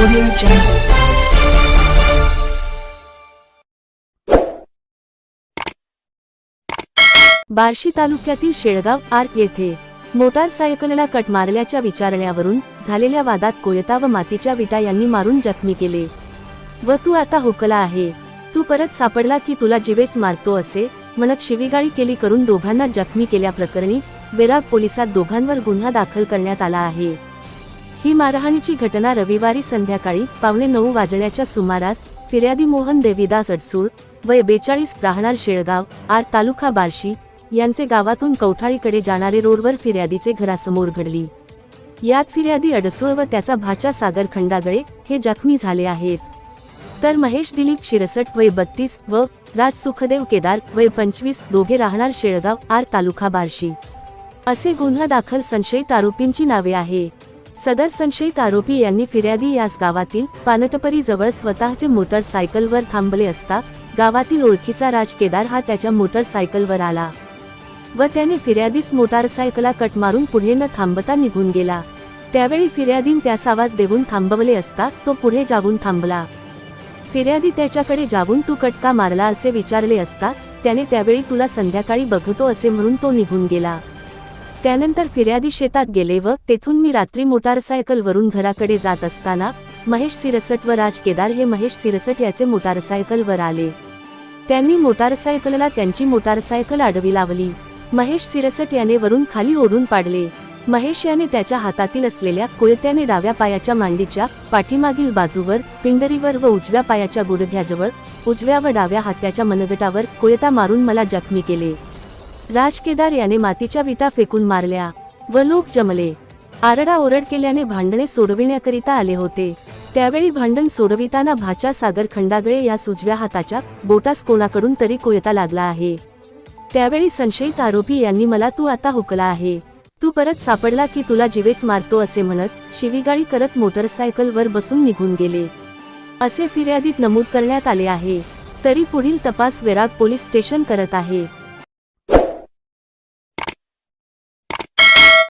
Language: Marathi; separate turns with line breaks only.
Audio Jungle.
बार्शी तालुक्यातील शेळगाव आर्क येथे मोटारसायकलला कट मारल्याच्या विचारण्यावरून झालेल्या वादात कोयता व मातीच्या विटा यांनी मारून जखमी केले. व तू आता हुकला आहे. तू परत सापडला की तुला जीवेच मारतो असे म्हणत शिवीगाळी केली करून दोघांना जखमी केल्याप्रकरणी वेराग पोलिसात दोघांवर गुन्हा दाखल करण्यात आला आहे. ही मारहाणीची घटना रविवारी संध्याकाळी पावणे नऊ वाजण्याच्या सुमारास फिर्यादी मोहन देवीदास अडसूळ वय बेचाळीस राहणार शेळगाव आर तालुका बार्शी यांचे गावातून कवठाळीकडे जाणारे रोडवर फिर्यादीचे घरासमोर घडली. यात फिर्यादी अडसूळ व त्याचा भाचा सागर खंडागळे हे जखमी झाले आहेत. तर महेश दिलीप शिरसट वय बत्तीस व राज सुखदेव केदार वय पंचवीस दोघे राहणार शेळगाव आर तालुका बार्शी. असे गुन्हा दाखल संशयित आरोपींची नावे आहे सदर संशयित आरोपी यांनी फिर्यादी यास गावातील पानटपरी जवळ स्वतःचे मोटरसायकलवर थांबले असता गावातील ओळखीचा राज केदार हा त्याच्या मोटरसायकलवर आला व त्याने फिर्यादीस मोटारसायकला कट मारून पुढे न थांबता निघून गेला. त्यावेळी फिर्यादीन त्यास आवाज देऊन थांबवले असता तो पुढे जाऊन थांबला. फिर्यादी त्याच्याकडे जाऊन तू कटका मारला असे विचारले असता त्याने त्यावेळी तुला संध्याकाळी बघतो असे म्हणून तो निघून गेला. त्यानंतर फिर्यादी शेतात गेले व तेथून मी रात्री मोटारसायकलवरून घराकडे जात असताना महेश सिरसट व राज केदार हे महेश सिरसट याचे मोटारसायकलवर आले. त्यांनी मोटारसायकलला त्यांची मोटारसायकल आडवी लावली. महेश सिरसट याने वरून खाली ओढून पाडले. महेश याने त्याच्या हातातील असलेल्या कोयत्याने डाव्या पायाच्या मांडीच्या पाठीमागील बाजूवर पिंडरीवर व उजव्या पायाच्या गुडघ्याजवळ उजव्या व डाव्या हात्याच्या मनगटावर कोयता मारून मला जखमी केले. राज केदार याने मातीच्या विटा फेकून मारल्या व लोक जमले. आरडा ओरड केल्याने भांडणे सोडविण्याकरिता आले होते. त्यावेळी भांडण सोडविताना भाचा सागर खंडागळे या सुजव्या हाताच्या बोटास कोणाकडून तरी कोयता लागला आहे. त्यावेळी संशयित आरोपी यांनी मला तू आता हुकला आहे. तू परत सापडला की तुला जीवेच मारतो असे म्हणत शिवीगाळी करत मोटरसायकलवर बसून निघून गेले. असे फिर्यादीत नमूद करण्यात आले आहे. तरी पुढील तपास वेराग पोलीस स्टेशन करत आहे.